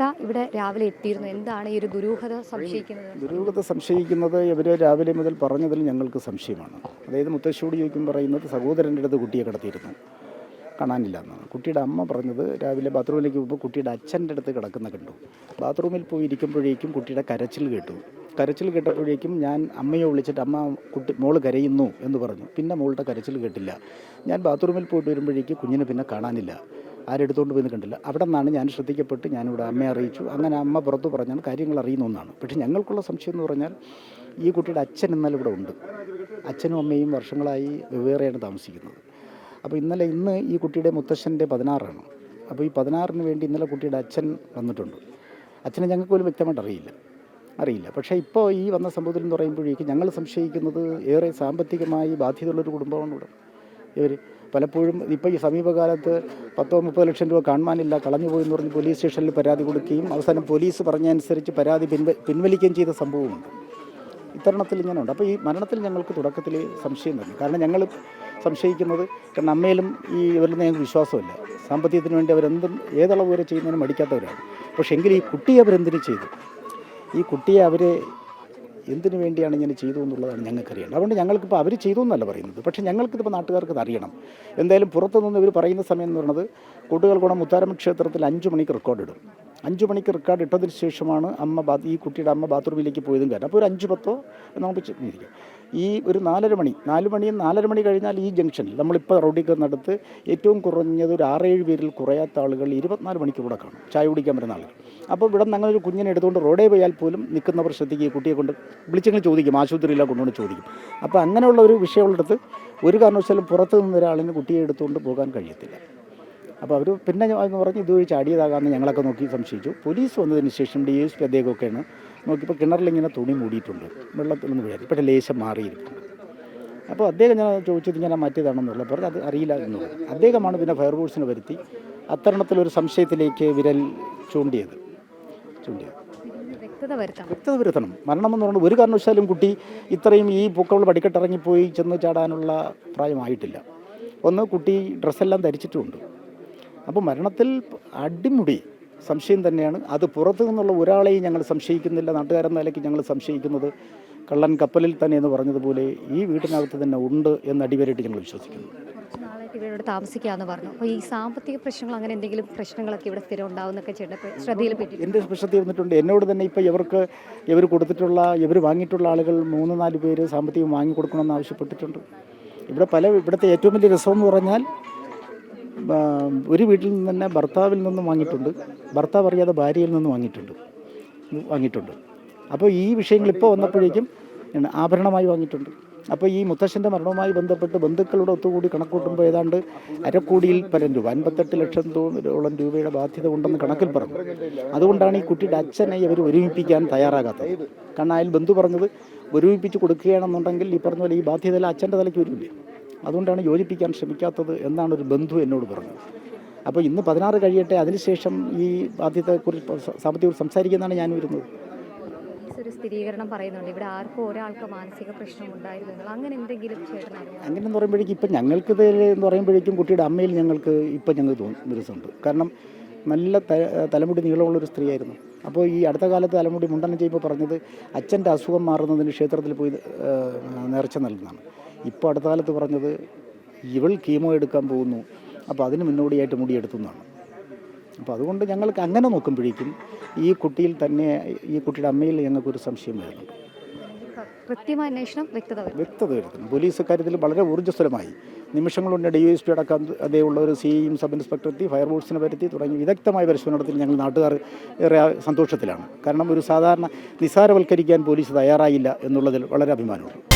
ചേട്ടാ ഇവിടെ രാവിലെ എത്തിയിരുന്നു. എന്താണ് ഈ ഒരു ദുരൂഹത സംശയിക്കുന്നത്? ദുരൂഹത സംശയിക്കുന്നത് ഇവർ രാവിലെ മുതൽ പറഞ്ഞതിൽ ഞങ്ങൾക്ക് സംശയമാണ്. അതായത് മുത്തശ്ശിയോട് ചോദിക്കും പറയുന്നത് സഹോദരന്റെ അടുത്ത് കുട്ടിയെ കിടത്തിയിരുന്നു. കാണാനില്ല എന്നാണ്. കുട്ടിയുടെ അമ്മ പറഞ്ഞത് രാവിലെ ബാത്റൂമിലേക്ക് പോകുമ്പോൾ കുട്ടിയുടെ അച്ഛന്റെ അടുത്ത് കിടക്കുന്ന കണ്ടു. ബാത്റൂമിൽ പോയി ഇരിക്കുമ്പോഴേക്കും കുട്ടിയുടെ കരച്ചിൽ കേട്ടു. കരച്ചിൽ കേട്ടപ്പോഴേക്കും ഞാൻ അമ്മയെ വിളിച്ചിട്ട് അമ്മ കുട്ടി മോൾ കരയുന്നു എന്ന് പറഞ്ഞു. പിന്നെ മോളുടെ കരച്ചിൽ കേട്ടില്ല. ഞാൻ ബാത്റൂമിൽ പോയിട്ട് വരുമ്പോഴേക്കും കുഞ്ഞിനെ പിന്നെ കാണാനില്ല. ആരെടുത്തുകൊണ്ട് പോയി കണ്ടില്ല. അവിടെ നിന്നാണ് ഞാൻ ശ്രദ്ധിക്കപ്പെട്ട് ഞാനിവിടെ അമ്മയെ അറിയിച്ചു. അങ്ങനെ അമ്മ പുറത്ത് പറഞ്ഞാൽ കാര്യങ്ങൾ അറിയുന്ന ഒന്നാണ്. പക്ഷേ ഞങ്ങൾക്കുള്ള സംശയം എന്ന് പറഞ്ഞാൽ ഈ കുട്ടിയുടെ അച്ഛൻ ഇന്നലെ ഇവിടെ ഉണ്ട്. അച്ഛനും അമ്മയും വർഷങ്ങളായി വെവ്വേറെയാണ് താമസിക്കുന്നത്. അപ്പോൾ ഇന്നലെ ഇന്ന് ഈ കുട്ടിയുടെ മുത്തശ്ശന്റെ പതിനാറാണ്. അപ്പോൾ ഈ പതിനാറിന് വേണ്ടി ഇന്നലെ കുട്ടിയുടെ അച്ഛൻ വന്നിട്ടുണ്ട്. അച്ഛനെ ഞങ്ങൾക്ക് പോലും വ്യക്തമായിട്ട് അറിയില്ല. അറിയില്ല. പക്ഷേ ഇപ്പോൾ ഈ വന്ന സംഭവത്തിൽ എന്ന് പറയുമ്പോഴേക്കും ഞങ്ങൾ സംശയിക്കുന്നത് ഏറെ സാമ്പത്തികമായി ബാധ്യതയുള്ളൊരു കുടുംബമാണ് ഇവിടെ. ഇവർ പലപ്പോഴും ഇപ്പോൾ ഈ സമീപകാലത്ത് പത്തോ മുപ്പത് ലക്ഷം രൂപ കാണുവാനില്ല കളഞ്ഞുപോയി എന്ന് പറഞ്ഞ് പോലീസ് സ്റ്റേഷനിൽ പരാതി കൊടുക്കുകയും അവസാനം പോലീസ് പറഞ്ഞനുസരിച്ച് പരാതി പിൻവ പിൻവലിക്കുകയും ചെയ്ത സംഭവമുണ്ട്. ഇത്തരണത്തിൽ ഇങ്ങനെയുണ്ട്. അപ്പോൾ ഈ മരണത്തിൽ ഞങ്ങൾക്ക് തുടക്കത്തിൽ സംശയം തന്നെ. കാരണം ഞങ്ങൾ സംശയിക്കുന്നത് കാരണം അമ്മയിലും ഈ ഇവരിൽ നിന്ന് ഞങ്ങൾക്ക് വിശ്വാസമില്ല. സാമ്പത്തികത്തിന് വേണ്ടി അവരെന്തും ഏതളവ് വരെ ചെയ്യുന്നതിനും മടിക്കാത്തവരാണ്. പക്ഷേ എങ്കിൽ ഈ കുട്ടിയെ അവരെന്തിനു ചെയ്തു? ഈ കുട്ടിയെ അവർ എന്തിനു വേണ്ടിയാണ് ഇങ്ങനെ ചെയ്തു എന്നുള്ളതാണ് ഞങ്ങൾക്കറിയേണ്ടത്. അതുകൊണ്ട് ഞങ്ങൾക്കിപ്പോൾ അവർ ചെയ്തു എന്നല്ല പറയുന്നത്. പക്ഷേ ഞങ്ങൾക്കിതിപ്പോൾ നാട്ടുകാർക്ക് അറിയണം. എന്തായാലും പുറത്തുനിന്ന് ഇവർ പറയുന്ന സമയം എന്ന് പറയുന്നത് കൂട്ടുകൾക്കുണം മുത്താരമ്മ ക്ഷേത്രത്തിൽ അഞ്ച് മണിക്ക് റെക്കോർഡ് ഇടും. അഞ്ച് മണിക്ക് റെക്കോർഡ് ഇട്ടതിന് ശേഷമാണ് അമ്മ ഈ കുട്ടിയുടെ അമ്മ ബാത്റൂമിലേക്ക് പോയതും കാരണം. അപ്പോൾ ഒരു അഞ്ച് പത്തോ നമുക്ക് ചിന്തിക്കാം. ഈ ഒരു നാലര മണി നാല് മണിയും നാലര മണി കഴിഞ്ഞാൽ ഈ ജംഗ്ഷനിൽ നമ്മളിപ്പോൾ റോഡിൽ കയറുന്നിടത്ത് ഏറ്റവും കുറഞ്ഞത് ഒരു ആറേഴ് പേരിൽ കുറയാത്ത ആളുകൾ ഇരുപത്തിനാല് മണിക്കൂടെ കാണും. ചായ കുടിക്കാൻ വരുന്ന ആളുകൾ. അപ്പോൾ ഇവിടെ നിന്ന് അങ്ങനെ ഒരു കുഞ്ഞിനെ എടുത്തുകൊണ്ട് റോഡേ പോയാൽ പോലും നിൽക്കുന്നവർ ശ്രദ്ധിക്കുക കുട്ടിയെ കൊണ്ട് വിളിച്ചെങ്കിലും ചോദിക്കും ആശുപത്രിയിലാണ് കൊണ്ടുകൊണ്ട് ചോദിക്കും. അപ്പോൾ അങ്ങനെയുള്ള ഒരു വിഷയമുള്ളിടത്ത് ഒരു കാരണവശാലും പുറത്ത് നിന്ന് ഒരാളിന് കുട്ടിയെ എടുത്തുകൊണ്ട് പോകാൻ കഴിയത്തില്ല. അപ്പോൾ അവർ പിന്നെ എന്ന് പറഞ്ഞ് ഇതുവഴി ചാടിയതാകാമെന്ന് ഞങ്ങളൊക്കെ നോക്കി സംശയിച്ചു. പോലീസ് വന്നതിന് ശേഷം ഡി എസ് പി അദ്ദേഹമൊക്കെയാണ് നോക്കിയപ്പോൾ കിണറിലിങ്ങനെ തുണി മൂടിയിട്ടുണ്ട്. വെള്ളത്തിൽ നിന്ന് വീഴാതെ ഇപ്പോൾ ലേശം മാറിയിരിക്കും അപ്പോൾ അദ്ദേഹം ഞാൻ ചോദിച്ചത് ഇങ്ങനെ മാറ്റിയതാണെന്നുള്ള പറഞ്ഞു അത് അറിയില്ല എന്ന് പറഞ്ഞു. അദ്ദേഹമാണ് പിന്നെ ഫയർഫോഴ്സിനെ വരുത്തി അത്തരണത്തിലൊരു സംശയത്തിലേക്ക് വിരൽ ചൂണ്ടിയത്. ചൂണ്ടിയത്. വ്യക്തത വരുത്തണം. വ്യക്തത വരുത്തണം. മരണം എന്ന് പറയുന്നത് ഒരു കാരണവശാലും കുട്ടി ഇത്രയും ഈ പൂക്കൾ പടിക്കെട്ടിറങ്ങിപ്പോയി ചെന്ന് ചാടാനുള്ള പ്രായമായിട്ടില്ല. ഒന്ന് കുട്ടി ഡ്രസ്സെല്ലാം ധരിച്ചിട്ടുമുണ്ട്. അപ്പോൾ മരണത്തിൽ അടിമുടി സംശയം തന്നെയാണ്. അത് പുറത്തു നിന്നുള്ള ഒരാളെയും ഞങ്ങൾ സംശയിക്കുന്നില്ല. നാട്ടുകാരെന്ന നിലയ്ക്ക് ഞങ്ങൾ സംശയിക്കുന്നത് കള്ളൻ കപ്പലിൽ തന്നെ എന്ന് പറഞ്ഞതുപോലെ ഈ വീട്ടിനകത്ത് തന്നെ ഉണ്ട് എന്ന് അടിവരായിട്ട് ഞങ്ങൾ വിശ്വസിക്കുന്നു. ഇവരോട് താമസിക്കാന്ന് പറഞ്ഞു. അപ്പോൾ ഈ സാമ്പത്തിക പ്രശ്നങ്ങൾ അങ്ങനെ എന്തെങ്കിലും പ്രശ്നങ്ങളൊക്കെ ഇവിടെ സ്ഥിരം ഉണ്ടാവുന്നൊക്കെ ചേട്ടൻ ശ്രദ്ധയിൽപ്പെട്ടു എന്റെ പ്രശ്നത്തിൽ വന്നിട്ടുണ്ട് എന്നോട് തന്നെ ഇപ്പോൾ ഇവർക്ക് ഇവർ കൊടുത്തിട്ടുള്ള ഇവർ വാങ്ങിയിട്ടുള്ള ആളുകൾ മൂന്ന് നാല് പേര് സാമ്പത്തികം വാങ്ങിക്കൊടുക്കണമെന്ന് ആവശ്യപ്പെട്ടിട്ടുണ്ട്. ഇവിടെ പല ഇവിടുത്തെ ഏറ്റവും വലിയ രസം എന്ന് പറഞ്ഞാൽ ഒരു വീട്ടിൽ നിന്ന് തന്നെ ഭർത്താവിൽ നിന്നും വാങ്ങിയിട്ടുണ്ട്. ഭർത്താവ് അറിയാതെ ഭാര്യയിൽ നിന്നും വാങ്ങിയിട്ടുണ്ട്. വാങ്ങിയിട്ടുണ്ട്. അപ്പോൾ ഈ വിഷയങ്ങൾ ഇപ്പോൾ വന്നപ്പോഴേക്കും ആഭരണമായി വാങ്ങിയിട്ടുണ്ട്. അപ്പോൾ ഈ മുത്തശ്ശന്റെ മരണവുമായി ബന്ധപ്പെട്ട് ബന്ധുക്കളുടെ ഒത്തുകൂടി കണക്കൂട്ടുമ്പോൾ ഏതാണ്ട് അരക്കോടിയിൽ പരം രൂപ അൻപത്തെട്ട് ലക്ഷം തോളം രൂപയുടെ ബാധ്യത ഉണ്ടെന്ന് കണക്കിൽ പറഞ്ഞു. അതുകൊണ്ടാണ് ഈ കുട്ടിയുടെ അച്ഛനെ ഇവർ ഒരുമിപ്പിക്കാൻ തയ്യാറാകാത്തത്. കാരണം അയാൾ ബന്ധു പറഞ്ഞത് ഒരുമിപ്പിച്ച് കൊടുക്കുകയാണെന്നുണ്ടെങ്കിൽ ഈ പറഞ്ഞ പോലെ ഈ ബാധ്യതയിൽ അച്ഛന്റെ തലയ്ക്ക് വരില്ലേ. അതുകൊണ്ടാണ് യോജിപ്പിക്കാൻ ശ്രമിക്കാത്തത് എന്നാണ് ഒരു ബന്ധു എന്നോട് പറഞ്ഞത്. അപ്പോൾ ഇന്ന് പതിനാറ് കഴിയട്ടെ അതിനുശേഷം ഈ ബാധ്യതയെക്കുറിച്ച് സാമ്പത്തിക സംസാരിക്കുന്നതാണ് ഞാൻ വരുന്നത്. ഒരു സ്ഥിരീകരണം പറയുന്നുണ്ട്. ഇവിടെ ആർക്കും ഒരാൾക്ക് മാനസിക പ്രശ്നം ഉണ്ടായിരുന്നു അങ്ങനെ എന്തെങ്കിലും അങ്ങനെയെന്ന് പറയുമ്പോഴേക്കും ഇപ്പം ഞങ്ങൾക്ക് എന്ന് പറയുമ്പോഴേക്കും കുട്ടിയുടെ അമ്മയിൽ ഞങ്ങൾക്ക് ഇപ്പം ഞങ്ങൾക്ക് തോന്നുന്ന ദിവസമുണ്ട്. കാരണം നല്ല തലമുടി നീളമുള്ളൊരു സ്ത്രീയായിരുന്നു. അപ്പോൾ ഈ അടുത്ത കാലത്ത് തലമുടി മുണ്ടനം ചെയ്യുമ്പോൾ പറഞ്ഞത് അച്ഛന്റെ അസുഖം മാറുന്നതിന് ക്ഷേത്രത്തിൽ പോയി നേർച്ച നൽകുന്നതാണ്. ഇപ്പോൾ അടുത്ത കാലത്ത് പറഞ്ഞത് ഇവൾ കീമോ എടുക്കാൻ പോകുന്നു. അപ്പോൾ അതിന് മുന്നോടിയായിട്ട് മുടിയെടുത്തു എന്നാണ് അപ്പോൾ അതുകൊണ്ട് ഞങ്ങൾക്ക് അങ്ങനെ നോക്കുമ്പോഴേക്കും ഈ കുട്ടിയിൽ തന്നെ ഈ കുട്ടിയുടെ അമ്മയിൽ ഞങ്ങൾക്കൊരു സംശയം വരുന്നുണ്ട്. കൃത്യമായ അന്വേഷണം വ്യക്തത വ്യക്തത വരുത്തുന്നു പോലീസ് കാര്യത്തിൽ വളരെ ഊർജസ്വലമായി നിമിഷങ്ങൾ കൊണ്ട് ഡി എസ് പി അടക്കം അതേയുള്ള ഒരു സിയും സബ് ഇൻസ്പെക്ടർ എത്തി ഫയർഫോഴ്സിനെ വരുത്തി തുടങ്ങി വിദഗ്ധമായ പരിശോധന നടത്തി ഞങ്ങൾ നാട്ടുകാർ ഏറെ സന്തോഷത്തിലാണ്. കാരണം ഒരു സാധാരണ നിസ്സാരവൽക്കരിക്കാൻ പോലീസ് തയ്യാറായില്ല എന്നുള്ളതിൽ വളരെ അഭിമാനമുണ്ട്.